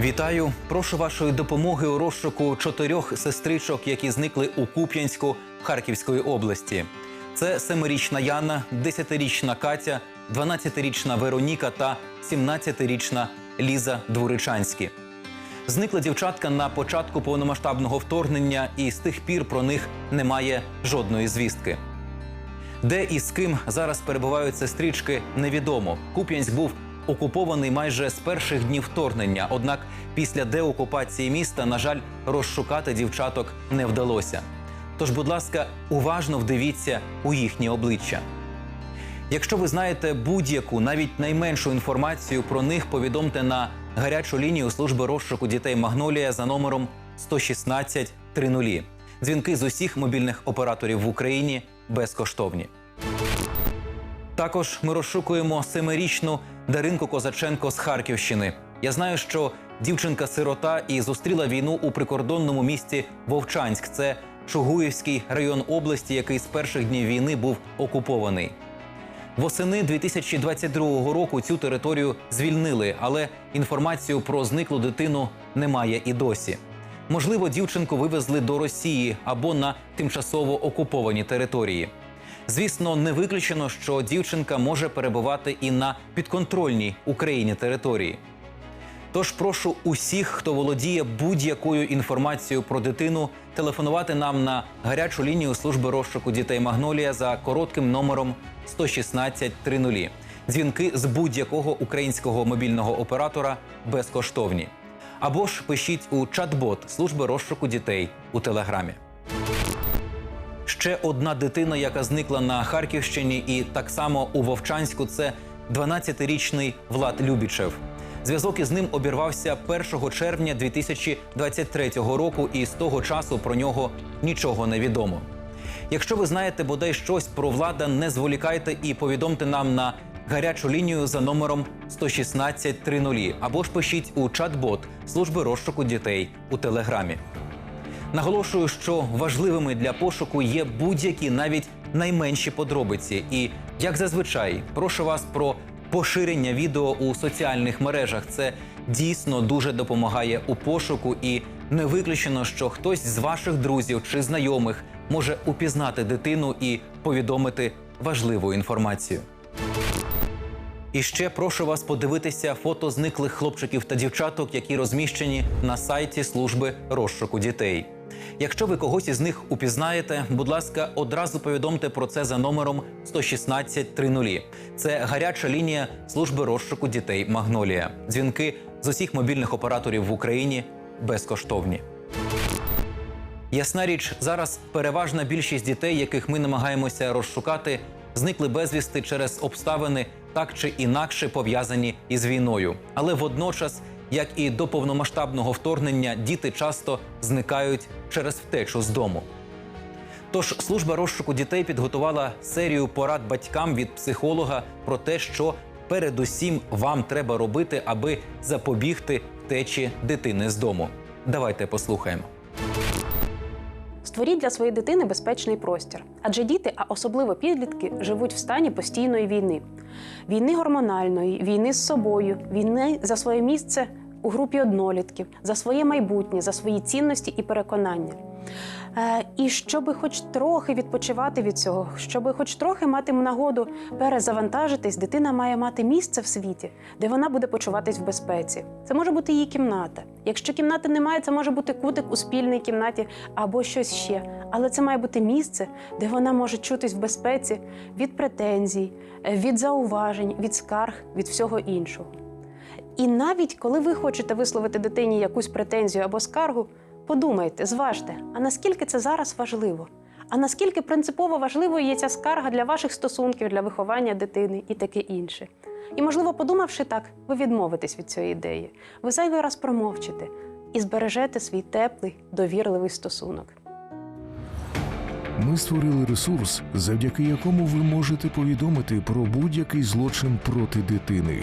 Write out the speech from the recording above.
Вітаю! Прошу вашої допомоги у розшуку чотирьох сестричок, які зникли у Куп'янську Харківської області. Це семирічна Яна, десятирічна Катя, 12-річна Вероніка та 17-річна Ліза Дворичанські. Зникли дівчатка на початку повномасштабного вторгнення, і з тих пір про них немає жодної звістки. Де і з ким зараз перебувають сестрички, невідомо. Куп'янськ був окупований майже з перших днів вторгнення. Однак після деокупації міста, на жаль, розшукати дівчаток не вдалося. Тож, будь ласка, уважно вдивіться у їхні обличчя. Якщо ви знаєте будь-яку, навіть найменшу інформацію про них, повідомте на гарячу лінію служби розшуку дітей Магнолія за номером 116 30. Дзвінки з усіх мобільних операторів в Україні безкоштовні. Також ми розшукуємо семирічну Даринку Козаченко з Харківщини. Я знаю, що дівчинка-сирота і зустріла війну у прикордонному місті Вовчанськ. Це Чугуївський район області, який з перших днів війни був окупований. Восени 2022 року цю територію звільнили, але інформацію про зниклу дитину немає і досі. Можливо, дівчинку вивезли до Росії або на тимчасово окуповані території. Звісно, не виключено, що дівчинка може перебувати і на підконтрольній Україні території. Тож прошу усіх, хто володіє будь-якою інформацією про дитину, телефонувати нам на гарячу лінію служби розшуку дітей Магнолія за коротким номером 116 30. Дзвінки з будь-якого українського мобільного оператора безкоштовні. Або ж пишіть у чат-бот служби розшуку дітей у телеграмі. Ще одна дитина, яка зникла на Харківщині, і так само у Вовчанську, це 12-річний Влад Любічев. Зв'язок із ним обірвався 1 червня 2023 року, і з того часу про нього нічого не відомо. Якщо ви знаєте бодай щось про влада, не зволікайте і повідомте нам на гарячу лінію за номером 116 30 або ж пишіть у чат-бот служби розшуку дітей у телеграмі. Наголошую, що важливими для пошуку є будь-які навіть найменші подробиці. І як зазвичай, прошу вас про поширення відео у соціальних мережах. Це дійсно дуже допомагає у пошуку, і не виключено, що хтось з ваших друзів чи знайомих може упізнати дитину і повідомити важливу інформацію. І ще прошу вас подивитися фото зниклих хлопчиків та дівчаток, які розміщені на сайті служби розшуку дітей. Якщо ви когось із них упізнаєте, будь ласка, одразу повідомте про це за номером 116 30. Це гаряча лінія служби розшуку дітей Магнолія. Дзвінки з усіх мобільних операторів в Україні безкоштовні. Ясна річ, зараз переважна більшість дітей, яких ми намагаємося розшукати, зникли безвісти через обставини так чи інакше пов'язані із війною. Але водночас, як і до повномасштабного вторгнення, діти часто зникають через втечу з дому. Тож служба розшуку дітей підготувала серію порад батькам від психолога про те, що передусім вам треба робити, аби запобігти втечі дитини з дому. Давайте послухаємо. Створіть для своєї дитини безпечний простір, адже діти, а особливо підлітки, живуть в стані постійної війни: війни гормональної, війни з собою, війни за своє місце у групі однолітків, за своє майбутнє, за свої цінності і переконання. Е, і щоб хоч трохи відпочивати від цього, щоб хоч трохи мати нагоду перезавантажитись, дитина має мати місце в світі, де вона буде почуватись в безпеці. Це може бути її кімната. Якщо кімнати немає, це може бути кутик у спільній кімнаті або щось ще. Але це має бути місце, де вона може чутись в безпеці від претензій, е, від зауважень, від скарг, від всього іншого. І навіть коли ви хочете висловити дитині якусь претензію або скаргу, подумайте, зважте, а наскільки це зараз важливо? А наскільки принципово важливою є ця скарга для ваших стосунків, для виховання дитини і таке інше? І, можливо, подумавши так, ви відмовитесь від цієї ідеї. Ви зайвий раз промовчите і збережете свій теплий, довірливий стосунок. Ми створили ресурс, завдяки якому ви можете повідомити про будь-який злочин проти дитини.